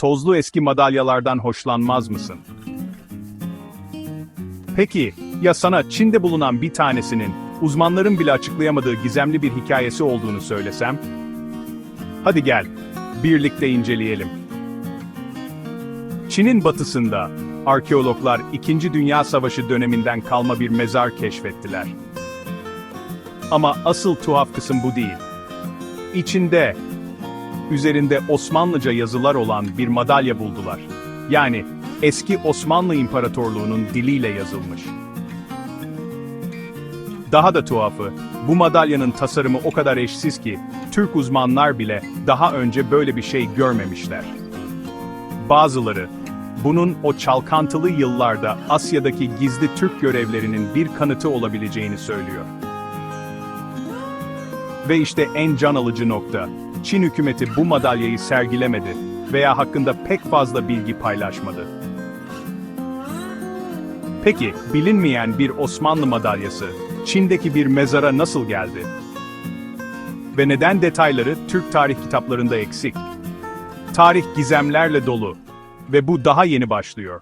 tozlu eski madalyalardan hoşlanmaz mısın? Peki, ya sana Çin'de bulunan bir tanesinin, uzmanların bile açıklayamadığı gizemli bir hikayesi olduğunu söylesem? Hadi gel, birlikte inceleyelim. Çin'in batısında, arkeologlar 2. Dünya Savaşı döneminden kalma bir mezar keşfettiler. Ama asıl tuhaf kısım bu değil. İçinde, üzerinde Osmanlıca yazılar olan bir madalya buldular. Yani eski Osmanlı İmparatorluğu'nun diliyle yazılmış. Daha da tuhafı, bu madalyanın tasarımı o kadar eşsiz ki, Türk uzmanlar bile daha önce böyle bir şey görmemişler. Bazıları, bunun o çalkantılı yıllarda Asya'daki gizli Türk görevlerinin bir kanıtı olabileceğini söylüyor. Ve işte en can alıcı nokta, Çin hükümeti bu madalyayı sergilemedi veya hakkında pek fazla bilgi paylaşmadı. Peki, bilinmeyen bir Osmanlı madalyası, Çin'deki bir mezara nasıl geldi? Ve neden detayları Türk tarih kitaplarında eksik? Tarih gizemlerle dolu ve bu daha yeni başlıyor.